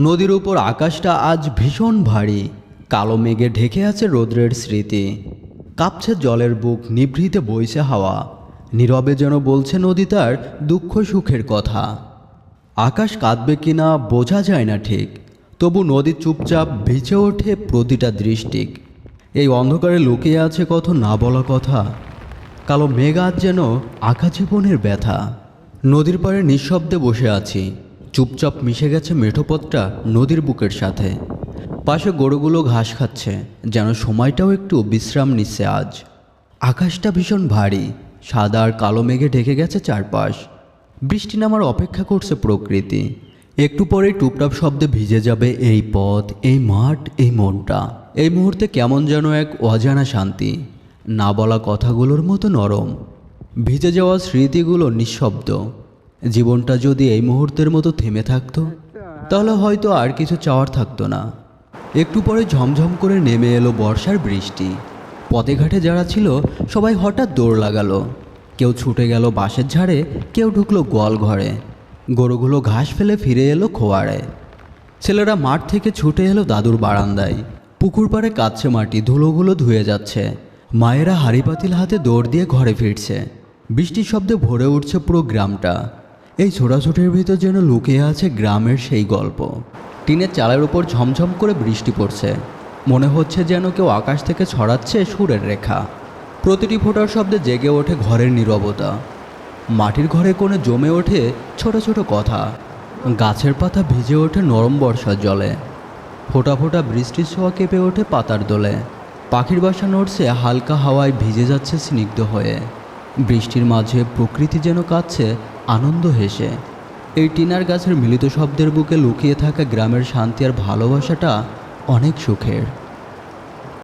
নদীর উপর আকাশটা আজ ভীষণ ভারী। কালো মেঘে ঢেকে আছে রৌদ্রের স্মৃতি। কাঁপছে জলের বুক, নিভৃতে বইছে হাওয়া। নীরবে যেন বলছে নদী তার দুঃখ সুখের কথা। আকাশ কাঁদবে কিনা বোঝা যায় না ঠিক। তবু নদী চুপচাপ ভিজে ওঠে প্রতিটা দৃষ্টিক। এই অন্ধকারে লুকিয়ে আছে কত না বলা কথা। কালো মেঘ আজ যেন আঁকা জীবনের ব্যথা। নদীর পাড়ে নিঃশব্দে বসে আছি। চুপচাপ মিশে গেছে মেঠোপথটা নদীর বুকের সাথে। পাশে গরুগুলো ঘাস খাচ্ছে, যেন সময়টাও একটু বিশ্রাম নিচ্ছে আজ। আকাশটা ভীষণ ভারী, সাদা আর কালো মেঘে ঢেকে গেছে চারপাশ। বৃষ্টি নামার অপেক্ষা করছে প্রকৃতি। একটু পরে টুপটাপ শব্দে ভিজে যাবে এই পথ, এই মাঠ, এই মনটা। এই মুহূর্তে কেমন যেন এক অজানা শান্তি। না বলা কথাগুলোর মতো নরম। ভিজে যাওয়া স্মৃতিগুলো নিঃশব্দ। জীবনটা যদি এই মুহূর্তের মতো থেমে থাকতো, তাহলে হয়তো আর কিছু চাওয়ার থাকতো না। একটু পরে ঝমঝম করে নেমে এলো বর্ষার বৃষ্টি। পথে ঘাটে যারা ছিল, সবাই হঠাৎ দৌড় লাগালো। কেউ ছুটে গেল বাঁশের ঝাড়ে, কেউ ঢুকলো গোয়াল ঘরে। গরুগুলো ঘাস ফেলে ফিরে এলো খোয়াড়ে ছেলেরা মাঠ থেকে ছুটে এলো দাদুর বারান্দায়। পুকুর পাড়ে কাচ্ছে মাটি, ধুলোগুলো ধুয়ে যাচ্ছে। মায়েরা হাড়ি পাতিল হাতে দৌড় দিয়ে ঘরে ফিরছে। বৃষ্টির শব্দে ভরে উঠছে পুরো গ্রামটা। এই ছোটাছুটির ভিতর যেন লুকিয়ে আছে গ্রামের সেই গল্প। টিনের চালের উপর ঝমঝম করে বৃষ্টি পড়ছে। মনে হচ্ছে যেন কেউ আকাশ থেকে ছড়াচ্ছে সুরের রেখা। প্রতিটি ফোঁটার শব্দে জেগে ওঠে ঘরের নীরবতা। মাটির ঘরে কোণে জমে ওঠে ছোট ছোট কথা। গাছের পাতা ভিজে ওঠে নরম বর্ষার জলে। ফোঁটা ফোঁটা বৃষ্টির ছোঁয়া কেঁপে ওঠে পাতার দোলে। পাখির বাসা নড়ছে হালকা হাওয়ায় ভিজে যাচ্ছে স্নিগ্ধ হয়ে। বৃষ্টির মাঝে প্রকৃতি যেন কাঁদছে আনন্দ হেসে। এই টিনার গাছের মিলিত শব্দের বুকে লুকিয়ে থাকা গ্রামের শান্তি আর ভালোবাসাটা অনেক সুখের।